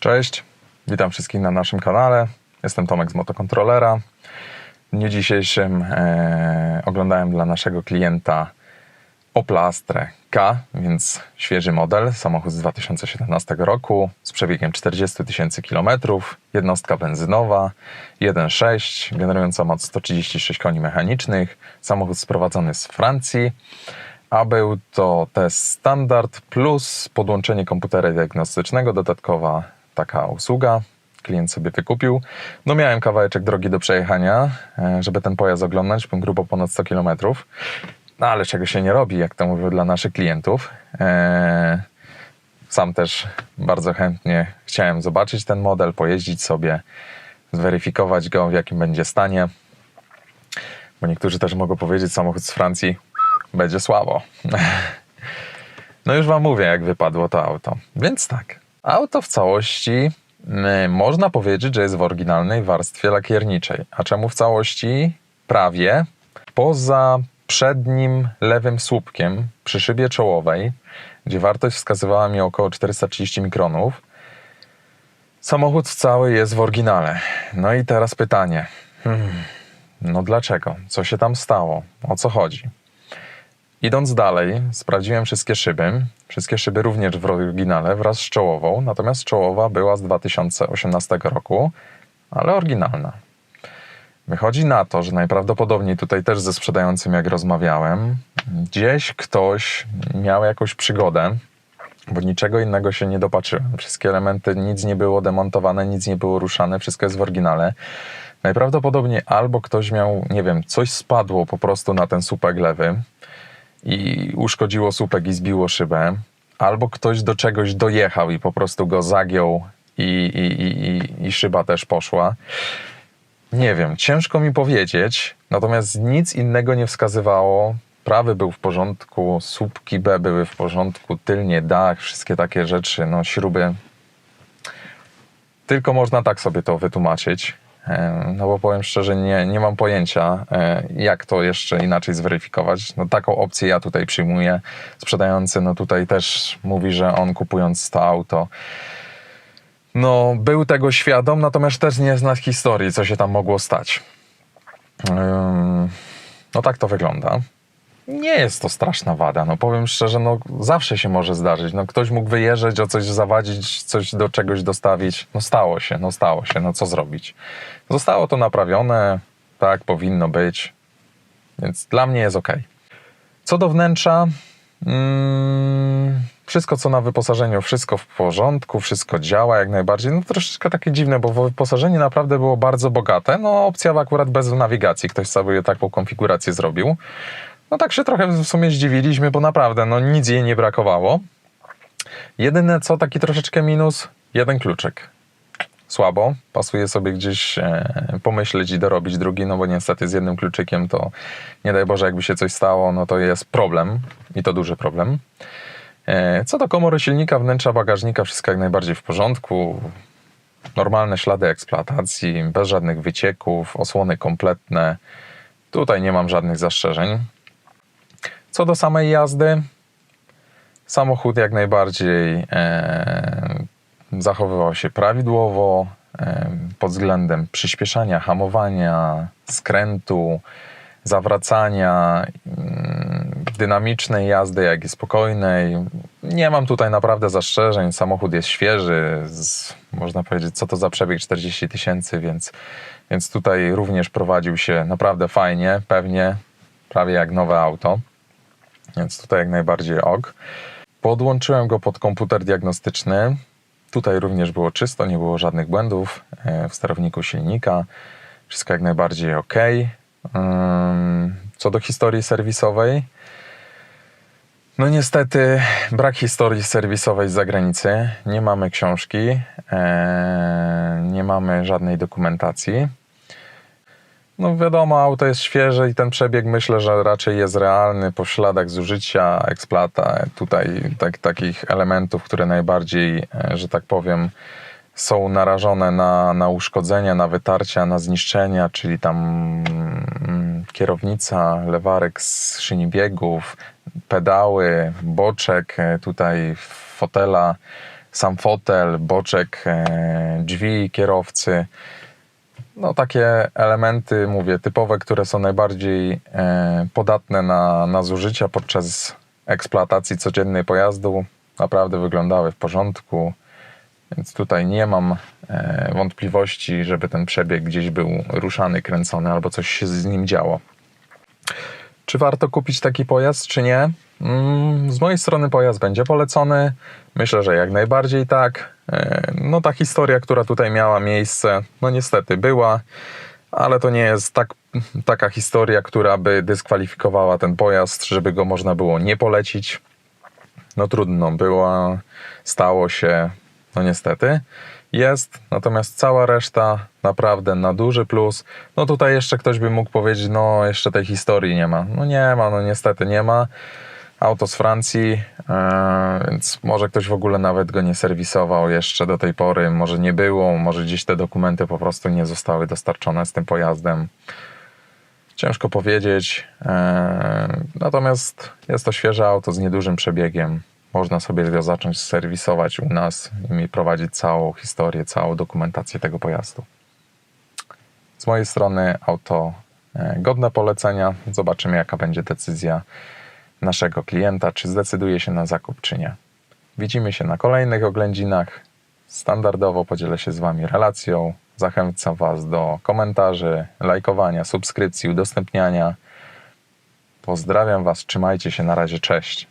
Cześć, witam wszystkich na naszym kanale. Jestem Tomek z Motokontrolera. W dniu dzisiejszym e, oglądałem dla naszego klienta Opla Astra K, więc świeży model, samochód z 2017 roku z przebiegiem 40 tysięcy kilometrów, jednostka benzynowa, 1.6, generująca moc 136 koni mechanicznych, samochód sprowadzony z Francji, a był to test standard plus podłączenie komputera diagnostycznego, dodatkowa taka usługa. Klient sobie wykupił. No miałem kawałeczek drogi do przejechania, e, żeby ten pojazd oglądać, byłem grubo ponad 100 kilometrów. No ale czego się nie robi, jak to mówię dla naszych klientów. Eee, sam też bardzo chętnie chciałem zobaczyć ten model, pojeździć sobie, zweryfikować go, w jakim będzie stanie. Bo niektórzy też mogą powiedzieć, samochód z Francji będzie słabo. No już wam mówię, jak wypadło to auto. Więc tak, auto w całości mm, można powiedzieć, że jest w oryginalnej warstwie lakierniczej. A czemu w całości? Prawie. Poza przednim lewym słupkiem przy szybie czołowej, gdzie wartość wskazywała mi około 430 mikronów, samochód cały jest w oryginale. No i teraz pytanie. Hmm, no dlaczego? Co się tam stało? O co chodzi? Idąc dalej, sprawdziłem wszystkie szyby. Wszystkie szyby również w oryginale wraz z czołową, natomiast czołowa była z 2018 roku, ale oryginalna. Wychodzi na to, że najprawdopodobniej tutaj też ze sprzedającym, jak rozmawiałem, gdzieś ktoś miał jakąś przygodę, bo niczego innego się nie dopatrzyłem. Wszystkie elementy, nic nie było demontowane, nic nie było ruszane, wszystko jest w oryginale. Najprawdopodobniej albo ktoś miał, nie wiem, coś spadło po prostu na ten słupek lewy i uszkodziło słupek i zbiło szybę, albo ktoś do czegoś dojechał i po prostu go zagiął i, i, i, i, szyba też poszła. Nie wiem, ciężko mi powiedzieć, natomiast nic innego nie wskazywało. Prawy był w porządku, słupki B były w porządku, tylnie dach, wszystkie takie rzeczy, no śruby. Tylko można tak sobie to wytłumaczyć. No bo powiem szczerze, nie, nie mam pojęcia, e, jak to jeszcze inaczej zweryfikować. No taką opcję ja tutaj przyjmuję. Sprzedający no tutaj też mówi, że on kupując to auto no, był tego świadom, natomiast też nie zna historii, co się tam mogło stać. No tak to wygląda. Nie jest to straszna wada, no powiem szczerze, no zawsze się może zdarzyć. No ktoś mógł wyjeżdżać, o coś zawadzić, coś do czegoś dostawić. No stało się, no stało się, no co zrobić? Zostało to naprawione, tak powinno być, więc dla mnie jest ok. Co do wnętrza, mm, wszystko co na wyposażeniu, wszystko w porządku, wszystko działa jak najbardziej. No troszeczkę takie dziwne, bo wyposażenie naprawdę było bardzo bogate. No opcja akurat bez nawigacji, ktoś sobie taką konfigurację zrobił. No tak się trochę w sumie zdziwiliśmy, bo naprawdę no nic jej nie brakowało. Jedyne co, taki troszeczkę minus, jeden kluczyk. Słabo, pasuje sobie gdzieś e, pomyśleć i dorobić drugi, no bo niestety z jednym kluczykiem to nie daj Boże, jakby się coś stało, no to jest problem i to duży problem. E, Co do komory silnika, wnętrza bagażnika, wszystko jak najbardziej w porządku. Normalne ślady eksploatacji, bez żadnych wycieków, osłony kompletne. Tutaj nie mam żadnych zastrzeżeń. Co do samej jazdy, samochód jak najbardziej e, zachowywał się prawidłowo e, pod względem przyspieszania, hamowania, skrętu, zawracania, mm, dynamicznej jazdy, jak i spokojnej. Nie mam tutaj naprawdę zastrzeżeń. Samochód jest świeży, z, można powiedzieć, co to za przebieg 40 tysięcy, więc, więc tutaj również prowadził się naprawdę fajnie, pewnie, prawie jak nowe auto. Więc tutaj jak najbardziej ok. Podłączyłem go pod komputer diagnostyczny. Tutaj również było czysto, nie było żadnych błędów e, w sterowniku silnika. Wszystko jak najbardziej ok. Co do historii serwisowej, no niestety brak historii serwisowej z zagranicy. Nie mamy książki, e, nie mamy żadnej dokumentacji. No wiadomo, auto jest świeże i ten przebieg myślę, że raczej jest realny po śladach zużycia, eksploata, tutaj tak, takich elementów, które najbardziej, e, że tak powiem, są narażone na, na uszkodzenia, na wytarcia, na zniszczenia, czyli tam mm, kierownica, lewarek z szyni biegów, pedały, boczek e, tutaj fotela, sam fotel, boczek, e, drzwi kierowcy. No takie elementy, mówię, typowe, które są najbardziej e, podatne na, na zużycia podczas eksploatacji codziennej pojazdu, naprawdę wyglądały w porządku. Więc tutaj nie mam e, wątpliwości, żeby ten przebieg gdzieś był ruszany, kręcony albo coś się z nim działo. Czy warto kupić taki pojazd, czy nie? Mm, Z mojej strony pojazd będzie polecony. Myślę, że jak najbardziej tak. E, No ta historia, która tutaj miała miejsce, no niestety była, ale to nie jest tak, taka historia, która by dyskwalifikowała ten pojazd, żeby go można było nie polecić. No trudno, było, stało się, no niestety. Jest, natomiast cała reszta naprawdę na duży plus. No tutaj jeszcze ktoś by mógł powiedzieć, no jeszcze tej historii nie ma. No nie ma, no niestety nie ma. Auto z Francji, e, więc może ktoś w ogóle nawet go nie serwisował jeszcze do tej pory, może nie było, może gdzieś te dokumenty po prostu nie zostały dostarczone z tym pojazdem. Ciężko powiedzieć. e, Natomiast jest to świeże auto z niedużym przebiegiem. Można sobie go zacząć serwisować u nas i prowadzić całą historię, całą dokumentację tego pojazdu. Z mojej strony auto e, godne polecenia. Zobaczymy, jaka będzie decyzja naszego klienta, czy zdecyduje się na zakup, czy nie. Widzimy się na kolejnych oględzinach. Standardowo podzielę się z Wami relacją. Zachęcam Was do komentarzy, lajkowania, subskrypcji, udostępniania. Pozdrawiam Was, trzymajcie się, na razie, cześć.